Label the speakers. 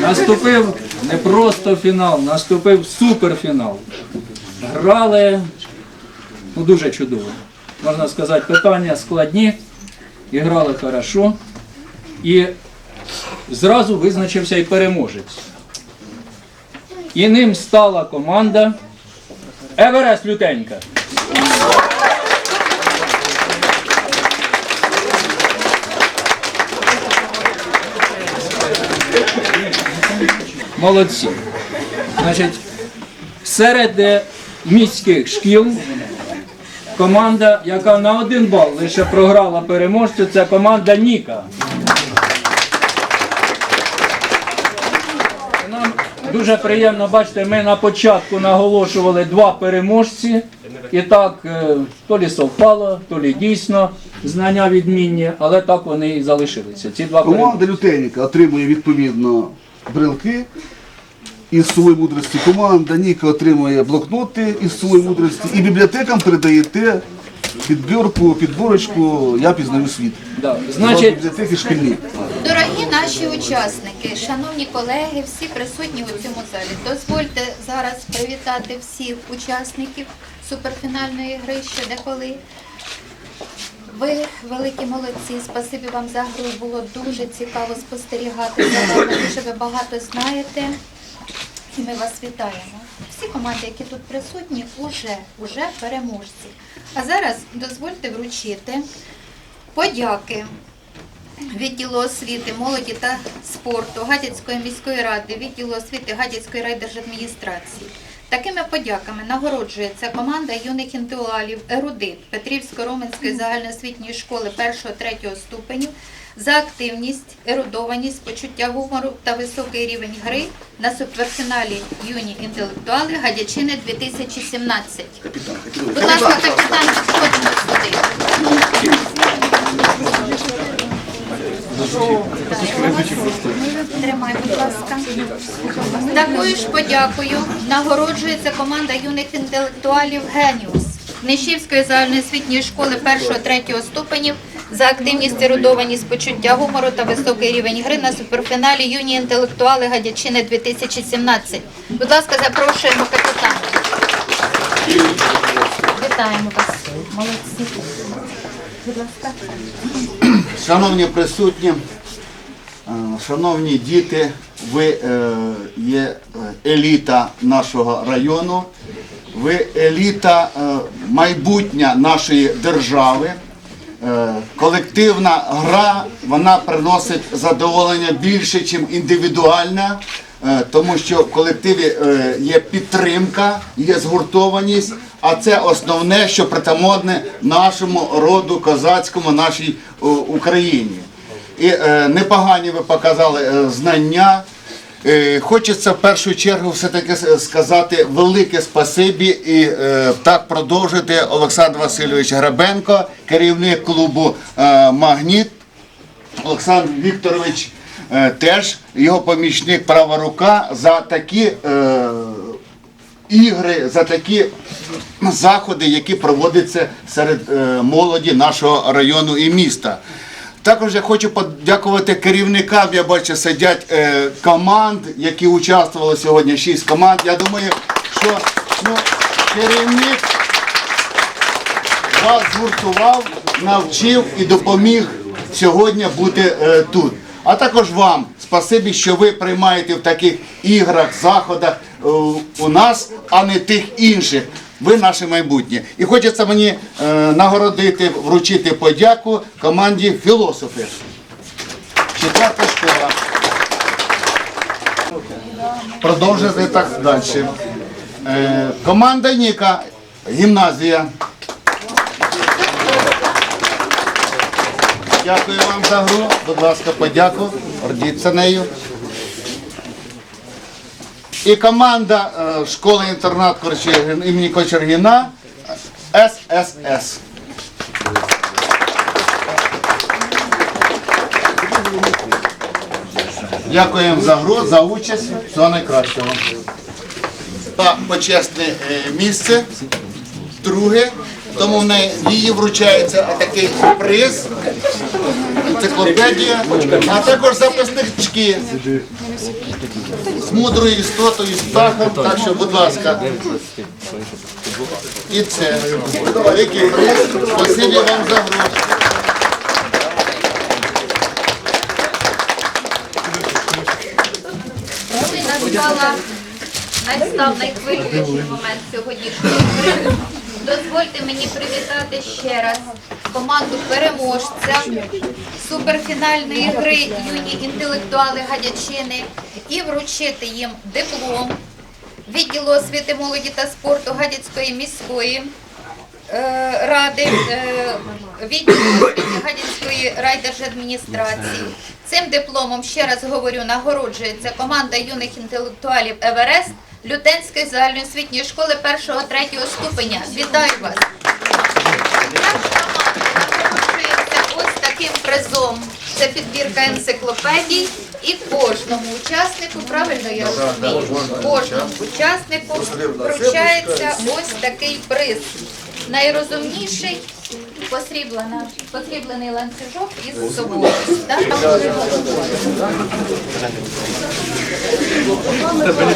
Speaker 1: Наступив не просто фінал, наступив суперфінал. Грали ну, дуже чудово. Можна сказати, питання складні, і грали хорошо. І зразу визначився і переможець. І ним стала команда Еверест Лютенька. Молодці. Значить, серед е, міських шкіл команда, яка на один бал лише програла переможцю, це команда Ніка. Нам дуже приємно бачити, ми на початку наголошували два переможці. І так, е, то лі совпало, то лі дійсно знання відмінні, але так вони і залишилися. Ці два переможці.
Speaker 2: Команда Лютеніка отримує відповідно брелки із сувої мудрості. Команда Ніка отримує блокноти із сувої мудрості. І бібліотекам передаєте підбірку, підборочку Я пізнаю світ. Значить,
Speaker 1: Значить,
Speaker 2: бібліотеки шкільні.
Speaker 3: Дорогі наші учасники, шановні колеги, всі присутні у цьому залі. Дозвольте зараз привітати всіх учасників суперфінальної гри ще деколи. Ви великі молодці, спасибі вам за гру. Було дуже цікаво спостерігати за вами. Дуже ви багато знаєте. І ми вас вітаємо. Всі команди, які тут присутні, уже, уже переможці. А зараз дозвольте вручити подяки відділу освіти, молоді та спорту Гадяцької міської ради, відділу освіти Гадяцької райдержадміністрації. Такими подяками нагороджується команда юних інтелектуалів «Ерудит» Петрівсько-Роменської загальноосвітньої школи 1-3 ступенів за активність, ерудованість, почуття гумору та високий рівень гри на суперфіналі юні інтелектуали Гадячини 2017. Будь ласка, капітан, підходимо сюди. Тримай, будь ласка. Такою ж подякою нагороджується команда юних інтелектуалів Геніус Книжівської загальноосвітньої школи 1-3 ступенів за активність ерудованість, почуття гумору та високий рівень гри на суперфіналі юні інтелектуали Гадячини 2017. Будь ласка, запрошуємо капітана. Вітаємо вас. Молодці.
Speaker 4: Шановні присутні, е, шановні діти, ви е, є е, еліта нашого району, ви еліта майбутня нашої держави. Колективна гра вона приносить задоволення більше, ніж індивідуальна, тому що в колективі є підтримка, є згуртованість, а це основне, що притаманне нашому роду козацькому, нашій о, Україні. І е, непогані ви показали е, знання. Е, Хочеться в першу чергу все-таки сказати велике спасибі і е, так продовжити Олександр Васильович Грабенко, керівник клубу е, Магніт. Олександр Вікторович е, теж його помічник права рука за такі е, ігри, за такі заходи, які проводяться серед е, молоді нашого району і міста. Також я хочу подякувати керівникам. Я бачу, сидять е, команд, які участвували сьогодні. Шість команд. Я думаю, що ну, керівник вас згуртував, навчив і допоміг сьогодні бути е, тут. А також вам спасибі, що ви приймаєте в таких іграх, заходах е, у нас, а не тих інших. Ви наше майбутнє. І хочеться мені е, нагородити, вручити подяку команді філософи. Четверта школа. Продовжуйте так далі. Е, команда Ніка, гімназія. Дякую вам за гру. Будь ласка, подяку. Гордіться нею. І команда е, школи-інтернат імені Кочергіна ССС. Дякуємо за гру, за участь. Всього найкращого. Та почесне е, місце. Друге. Тому в неї їй вручається такий приз енциклопедія, а також записнички з мудрою істотою, з птахом. Так що, будь ласка. І це. Великий приз. Спасибі вам за гроші.
Speaker 3: Настала настав найхвилюючий момент сьогоднішньої гри, дозвольте мені привітати ще раз команду переможця суперфінальної гри юні інтелектуали Гадячини і вручити їм диплом відділу освіти молоді та спорту Гадяцької міської е, ради е, відділу освіти Гадяцької райдержадміністрації. Цим дипломом, ще раз говорю, нагороджується команда юних інтелектуалів Еверест Лютенської загальноосвітньої школи 1-3 ступеня. Вітаю вас! Ось таким призом. Це підбірка енциклопедій. І кожному учаснику, правильно я розумію, кожному учаснику вручається ось такий приз. Найрозумніший посріблений ланцюжок із собою. Так?